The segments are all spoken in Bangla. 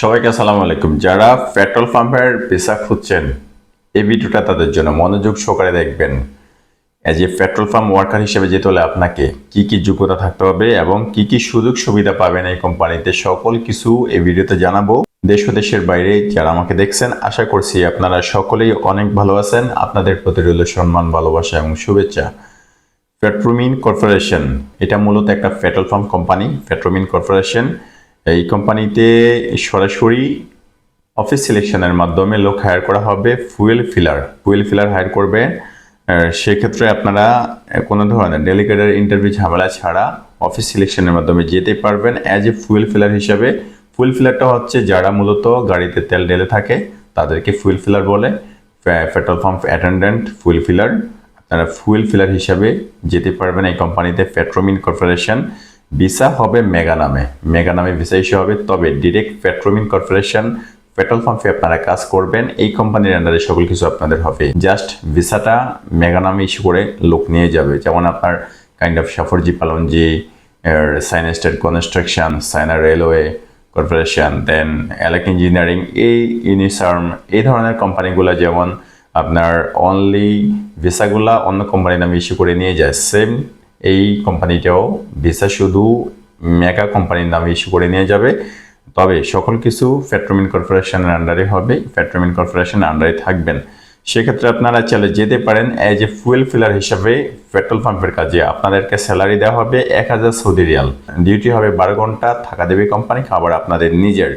সবাইকে আসসালামু আলাইকুম। যারা পেট্রোল পাম্পের পেশা খুঁজছেন, এই ভিডিওটা তাদের জন্য মনোযোগ সহকারে দেখবেন। As a petrol pump worker হিসেবে যেতে হলে আপনাকে কি কি যোগ্যতা থাকতে হবে এবং কি কি সুযোগ সুবিধা পাবেন এই কোম্পানিতে, সকল কিছু এই ভিডিওতে জানাব। দেশ ও দেশের বাইরে যারা আমাকে দেখছেন, আশা করছি আপনারা সকলেই অনেক ভালো আছেন। আপনাদের প্রতি রইল সম্মান, ভালোবাসা এবং শুভেচ্ছা। পেট্রোমিন কর্পোরেশন এটা মূলত একটা petrol pump company Petromin corporation এই কোম্পানিতে সরাসরি অফিস সিলেকশনের মাধ্যমে লোক হায়ার করা হবে fuel filler fuel filler hire করবে। সেক্ষেত্রে আপনারা কোনো ধরনের ডেলিগেটের ইন্টারভিউ ঝামেলা ছাড়া অফিস সিলেকশনের মাধ্যমে যেতে পারবেন অ্যাজ এ ফুয়েল ফিলার হিসাবে। ফুয়েল ফিলারটা হচ্ছে যারা মূলত গাড়িতে তেল ঢেলে থাকে, তাদেরকে ফুয়েল ফিলার বলে। Petrol pump attendant fuel filler আপনারা ফুয়েল ফিলার হিসাবে যেতে পারবেন এই কোম্পানিতে পেট্রোমিন কর্পোরেশন ভিসা হবে মেগা নামে। মেগা নামে ভিসা ইস্যু হবে, তবে ডিরেক্ট পেট্রোমিন কর্পোরেশন পেট্রোল পাম্পে আপনারা কাজ করবেন, এই কোম্পানির আন্ডারে সকল কিছু আপনাদের হবে। জাস্ট ভিসাটা মেগা নামে ইস্যু করে লোক নিয়ে যাবে। যেমন আপনার kind of Shapoorji Pallonji China state construction China railway corporation then এলাক engineering এই ইউনিসার্ম এই ধরনের কোম্পানিগুলো যেমন আপনার অনলি ভিসাগুলা অন্য কোম্পানির নামে ইস্যু করে নিয়ে যায় সেম এই কোম্পানিটাও ভিসা শুধু মেগা কোম্পানির নামে ইস্যু করে নিয়ে যাবে। তবে সকল কিছু পেট্রোমিন কর্পোরেশনের আন্ডারে হবে পেট্রোমিন কর্পোরেশনের আন্ডারে থাকবেন। সেক্ষেত্রে আপনারা চলে যেতে পারেন অ্যাজ এ ফুয়েল ফিলার হিসাবে পেট্রোল পাম্পের কাজে। আপনাদেরকে স্যালারি দেওয়া হবে এক হাজার সৌদি রিয়াল। ডিউটি হবে বারো ঘণ্টা, থাকা দেবে কোম্পানি খাবার আপনাদের নিজের।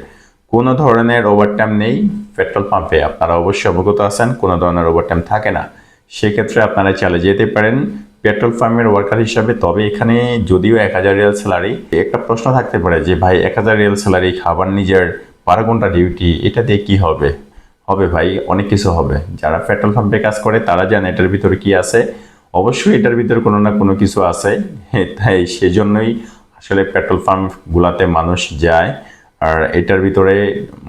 কোনো ধরনের ওভারটাইম নেই পেট্রোল পাম্পে আপনারা অবশ্যই অবগত আছেন, কোনো ধরনের ওভারটাইম থাকে না। সেক্ষেত্রে আপনারা চলে যেতে পারেন। পেট্রোল পাম্পের ওয়ার্কার হিসাবে তবে এখানে যদিও এক হাজার রিয়াল স্যালারি একটা প্রশ্ন থাকতে পারে যে ভাই এক হাজার রিয়াল স্যালারি খাবার নিজের বারো ঘণ্টা ডিউটি এটা দিয়ে কী হবে? হবে ভাই অনেক কিছু হবে। যারা পেট্রোল পাম্পে কাজ করে তারা জানে এটার ভিতরে কি আছে। অবশ্যই এটার ভিতরে কোনো না কোনো কিছু আছে। হ্যাঁ, তাই সেজন্যই আসলে পেট্রোল পাম্পগুলোতে মানুষ যায়। আর এটার ভিতরে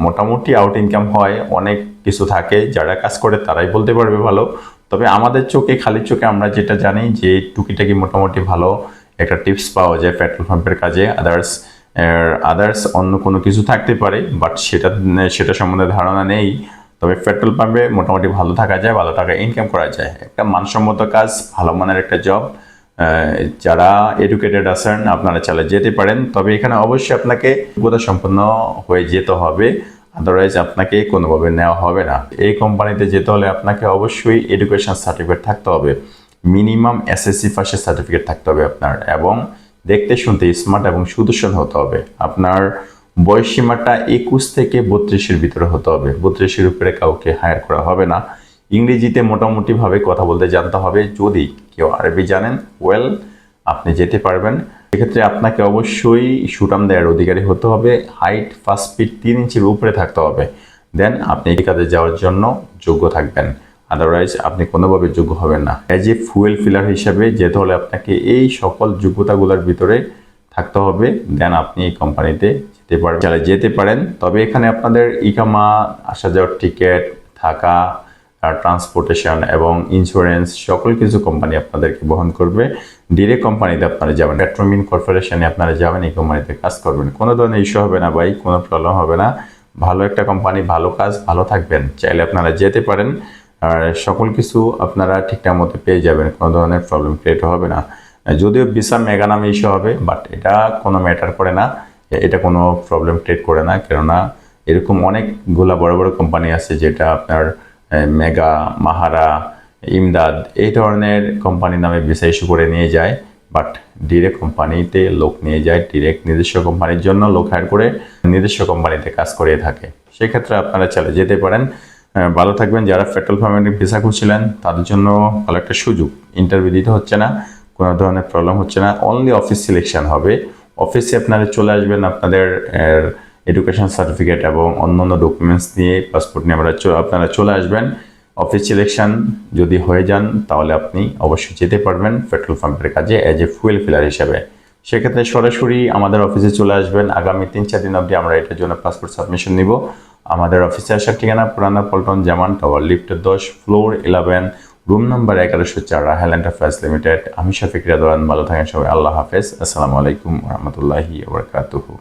মোটামুটি আউট ইনকাম হয় অনেক কিছু থাকে। যারা কাজ করে তারাই বলতে পারবে ভালো। তবে আমাদের চোখে, খালি চোখে আমরা যেটা জানি যে টুকিটাকি মোটামুটি ভালো একটা টিপস পাওয়া যায় পেট্রোল পাম্পের কাজে। আদার্স আদার্স অন্য কোনো কিছু থাকতে পারে বাট সেটা সেটা সম্বন্ধে ধারণা নেই। তবে পেট্রোল পাম্পে মোটামুটি ভালো থাকা যায়, ভালো টাকা ইনকাম করা যায়। একটা মানসম্মত কাজ, ভালো মানের একটা জব যারা এডুকেটেড আছেন, আপনারা চালে যেতে পারেন। তবে এখানে অবশ্যই আপনাকে সম্পন্ন হয়ে যেতে হবে। আদারওয়াইজ আপনাকে কোনোভাবে নেওয়া হবে না। এই কোম্পানিতে যেতে হলে আপনাকে অবশ্যই এডুকেশন সার্টিফিকেট থাকতে হবে। মিনিমাম এসএসসি পাশের সার্টিফিকেট থাকতে হবে আপনার এবং দেখতে শুনতে স্মার্ট এবং সুদর্শন হতে হবে। আপনার বয়স সীমাটা একুশ থেকে বত্রিশের ভিতরে হতে হবে। বত্রিশের উপরে কাউকে হায়ার করা হবে না। ইংরেজিতে মোটামুটিভাবে কথা বলতে জানতে হবে। যদি কেউ আরবি জানেন ওয়েল আপনি যেতে পারবেন। সেক্ষেত্রে আপনাকে অবশ্যই সুটাম দেওয়ার অধিকারী হতে হবে হাইট ফার্স্ট ফিট তিন ইঞ্চির উপরে থাকতে হবে। দেন আপনি এই কাজে যাওয়ার জন্য যোগ্য থাকবেন। আদারওয়াইজ আপনি কোনোভাবে যোগ্য হবেন না। অ্যাজ এ ফুয়েল ফিলার হিসাবে যেতে হলে আপনাকে এই সকল যোগ্যতাগুলোর ভিতরে থাকতে হবে। দেন আপনি এই কোম্পানিতে যেতে পারেন যারা যেতে পারেন, তবে এখানে আপনাদের ইকামা আসা যাওয়ার টিকিট থাকা ট্রান্সপোর্টেশন এবং ইন্স্যুরেন্স সকল কিছু কোম্পানি আপনাদেরকে বহন করবে। ডিরেক্ট কোম্পানিতে আপনারা যাবেন। পেট্রোমিন কর্পোরেশনে আপনারা যাবেন, এই কোম্পানিতে কাজ করবেন। কোনো ধরনের ইস্যু হবে না ভাই, কোনো প্রবলেম হবে না। ভালো একটা কোম্পানি ভালো কাজ, ভালো থাকবেন। চাইলে আপনারা যেতে পারেন। আর সকল কিছু আপনারা ঠিকঠাক মতো পেয়ে যাবেন, কোনো ধরনের প্রবলেম ক্রিয়েট হবে না। যদিও ভিসা মেগা নামে ইস্যু হবে বাট এটা কোনো ম্যাটার করে না। এটা কোনো প্রবলেম ক্রিয়েট করে না। কেননা এরকম অনেকগুলা বড় বড় কোম্পানি আছে যেটা আপনার মেগা, মাহারা, ইমদাদ, এই ধরনের কোম্পানির নামে ভিসা ইস্যু করে নিয়ে যায় বাট ডিরেক্ট কোম্পানিতে লোক নিয়ে যায় ডিরেক্ট নিজস্ব কোম্পানির জন্য লোক হায়ার করে নিজস্ব কোম্পানিতে কাজ করে থাকে। সেক্ষেত্রে আপনারা চলে যেতে পারেন। ভালো থাকবেন। যারা পেট্রোল পাম্পের ভিসা খুঁজছিলেন, তাদের জন্য ভালো একটা সুযোগ। ইন্টারভিউ দিতে হচ্ছে না, কোনো ধরনের প্রবলেম হচ্ছে না। অনলি অফিস সিলেকশন হবে। অফিসে আপনারা চলে আসবেন, আপনাদের এডুকেশন সার্টিফিকেট এবং অন্যান্য ডকুমেন্টস নিয়ে পাসপোর্ট নিয়ে আমরা আপনারা চলে আসবেন। অফিস সিলেকশন যদি হয়ে যান, তাহলে আপনি অবশ্যই যেতে পারবেন পেট্রোল পাম্পের কাজে অ্যাজ এ ফুয়েল ফিলার হিসেবে। সেক্ষেত্রে সরাসরি আমাদের অফিসে চলে আসবেন। আগামী তিন, চার দিন অবধি আমরা এটার জন্য পাসপোর্ট সাবমিশন নিব। আমাদের অফিসে আসার ঠিকানা পুরানা পল্টন জামান টাওয়ার লিফটের দশ ফ্লোর ইলেভেন রুম নাম্বার এগারোশো চার রাহেল এন্টারপ্রাইজ লিমিটেড আমি শফিক রাদওয়ান, ভালো থাকেন সবাই। আল্লাহ হাফেজ। আসসালামু আলাইকুম রহমতুল্লাহি ওবরকাতুহু